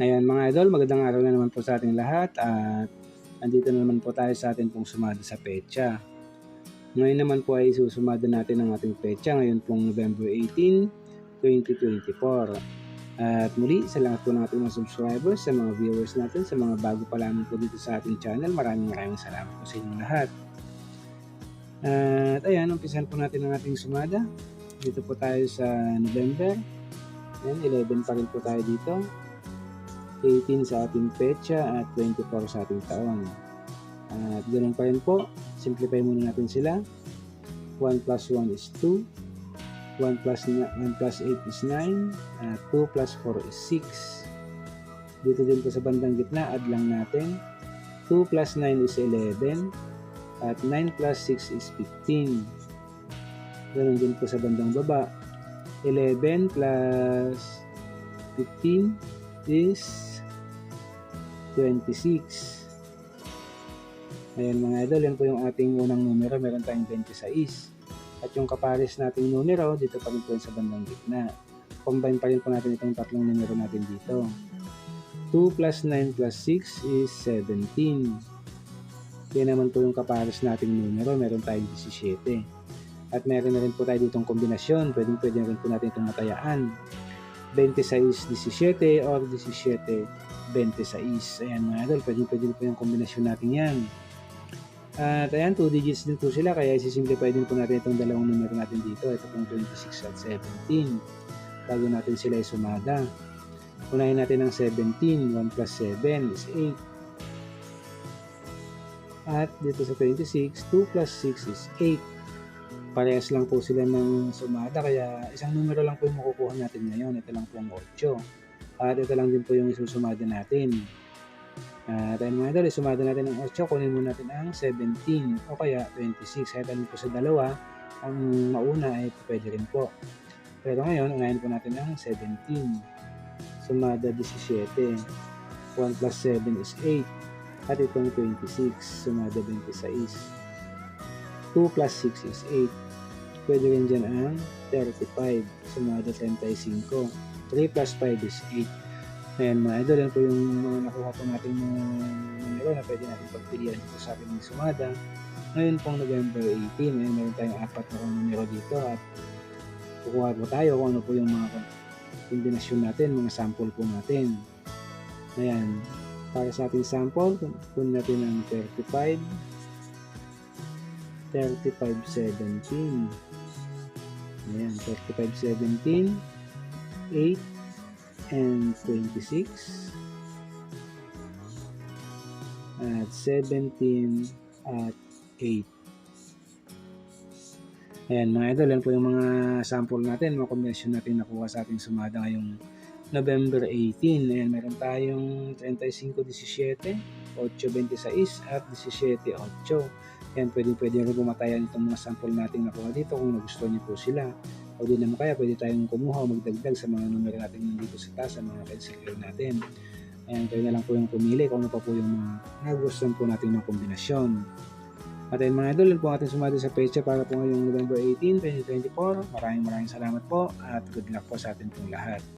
Ayan mga idol, magandang araw na naman po sa ating lahat at andito na naman po tayo sa atin pong sumada sa pecha. Ngayon naman po ay susumada natin ang ating pecha ngayon pong November 18, 2024. At muli sa lahat po ng ating mga subscribers, sa mga viewers natin, sa mga bago pa lamang po dito sa ating channel, maraming maraming salamat po sa inyong lahat. At ayan, umpisan po natin ang ating sumada. Dito po tayo sa November. Ayan, 11 pa rin po tayo dito. 18 sa ating petsa at 24 sa ating taon. At ganoon pa rin po, simplify muna natin sila. 1 plus 1 is 2. 1 plus, 1 plus 8 is 9. At 2 plus 4 is 6. Dito din po sa bandang gitna, add lang natin. 2 plus 9 is 11. At 9 plus 6 is 15. Ganoon din po sa bandang baba. 11 plus 15 is 26. Ayan mga idol, yan po yung ating unang numero. Meron tayong 26. At yung kapares nating numero, dito pa rin po sa bandang gitna. Combine pa rin po natin itong tatlong numero natin dito. 2 plus 9 plus 6 is 17. Yan naman po yung kapares nating numero. Meron tayong 17. At meron na rin po tayo ditong kombinasyon. Pwedeng pwede na rin po natin itong matayaan. 26-17 or 17-26. Ayan mga idol, pwede pwede po yung kombinasyon natin yan. At ayan, 2 digits din po sila, kaya isisimplify din po natin itong dalawang numero natin dito. Ito pong 26 at 17. Bago natin sila isumada. Unahin natin ang 17, 1 plus 7 is 8. At dito sa 26, 2 plus 6 is 8 parehas lang po sila ng sumada kaya isang numero lang po yung makukuha natin ngayon. Ito lang po ang 8 at ito lang din po yung isusumada natin. At ayun mga idol isumada natin ang 8 kunin mo natin ang 17 o kaya 26 kaya po sa dalawa ang mauna ay pwede rin po. Pero ngayon ngayon po natin ang 17 sumada 17 1 plus 7 is 8 at itong 26 sumada 26 2 plus 6 is 8. Pwede rin dyan ang 35. Sumada 35. 3 plus 5 is 8. Ayan mga idol, yan po yung mga nakuha po natin mga numero na pwede natin pagpilian dito sa ating sumada. Ngayon pong November 18, ngayon meron tayong apat na numero dito at kukuha po tayo kung ano po yung mga kombinasyon natin, mga sample po natin. Ayan, para sa ating sample, kunin natin ang 35, 3517 ayan 3517 8 and 26 at 17 at 8 ayan mga idol yan po yung mga sample natin mga kombinasyon natin nakuha sa ating sumada ngayong November 18 ayan meron tayong 35-17 8.26 at 17.8 yan, pwede pwede rin pumatayan itong mga sample natin nakuha dito kung nagustuhan niyo po sila. O di naman kaya pwede tayong kumuha o magdagdag sa mga numero natin nandito sa taas, sa mga pencil natin. Ayan, kayo na lang po yung pumili kung ano pa po yung mga nagustuhan po natin ng kombinasyon. At ayun mga idol, yun po ating sumati sa pecha para po ngayong November 18, 2024. Maraming maraming salamat po at good luck po sa atin pong lahat.